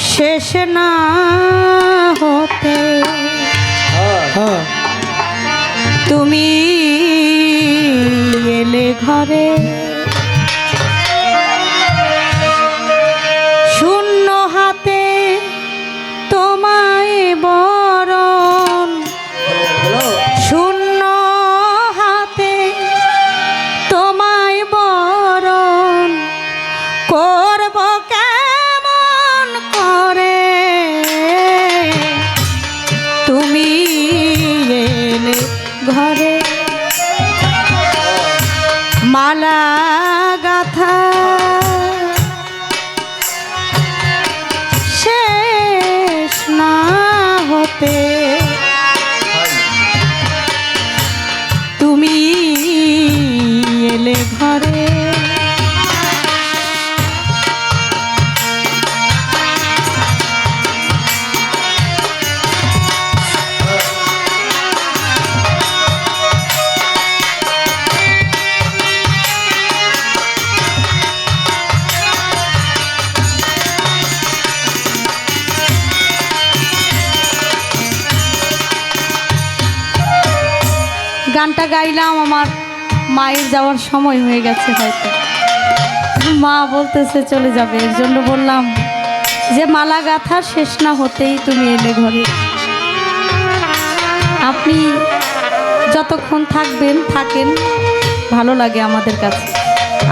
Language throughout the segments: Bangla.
শেষ না হতে। হ্যাঁ। তুমি এলে ঘরে। মালা গানটা গাইলাম, আমার মায়ের যাওয়ার সময় হয়ে গেছে হয়তো। মা বলতেছে, চলে যাবে। এর জন্য বললাম, যে মালা গাথা শেষ না হতেই তুমি এলে ঘরে। আপনি যতক্ষণ থাকবেন, থাকেন, ভালো লাগে আমাদের কাছে।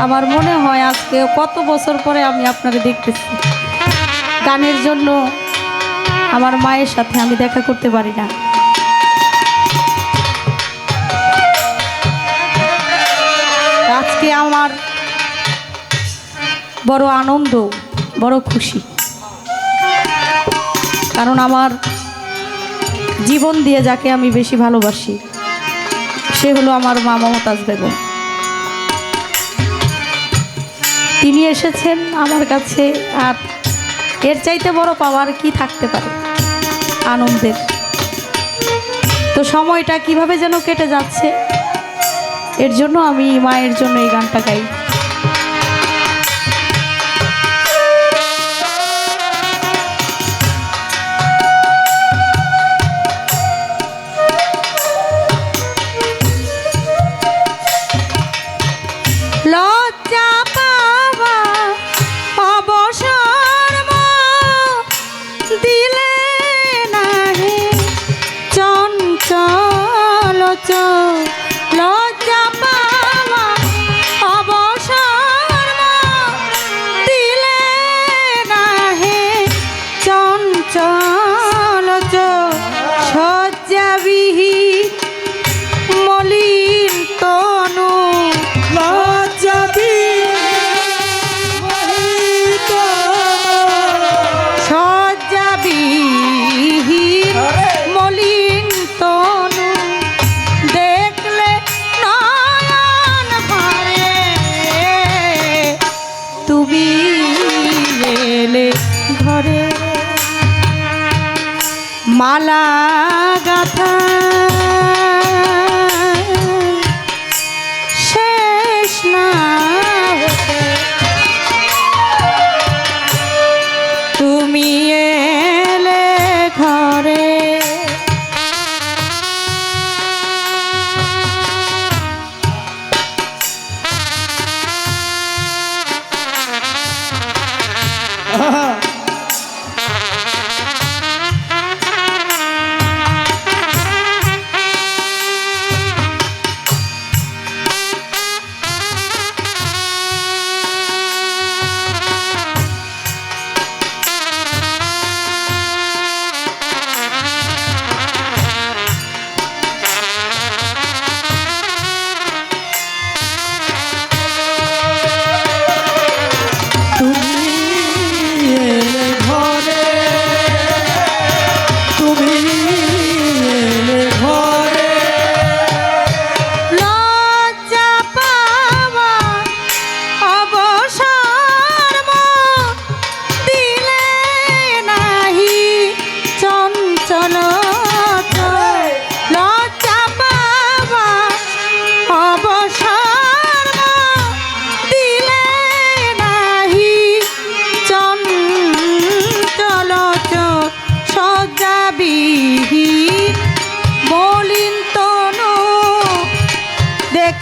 আমার মনে হয় আজকে কত বছর পরে আমি আপনাকে দেখতেছি। গানের জন্য আমার মায়ের সাথে আমি দেখা করতে পারি না। আজকে আমার বড় আনন্দ, বড় খুশি। কারণ আমার জীবন দিয়ে যাকে আমি বেশি ভালোবাসি, সে হলো আমার মা মমতাজ বেগম। তিনি এসেছেন আমার কাছে, আর এর চাইতে বড় পাওয়ার কি থাকতে পারে? আনন্দের। তো সময়টা কীভাবে যেন কেটে যাচ্ছে এর জন্য আমি মায়ের জন্য এই গানটা গাই।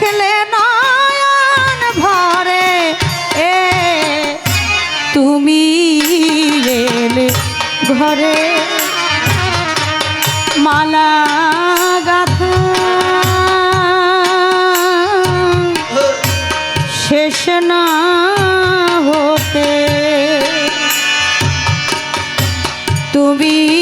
দেখলে নয়ন ভরে। এ তুমি এলে ঘরে। মালা গাথা। শেষ না হতে। তুমি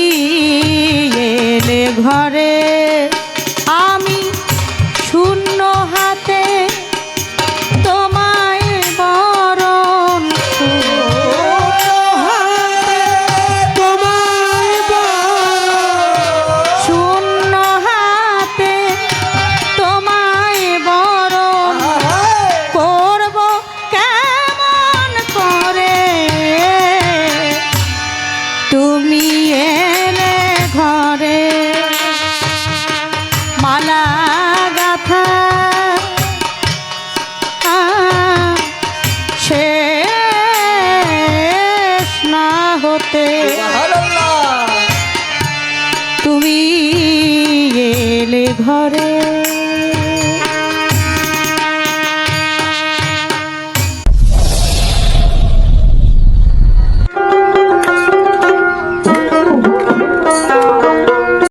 তুমি এলে ঘরে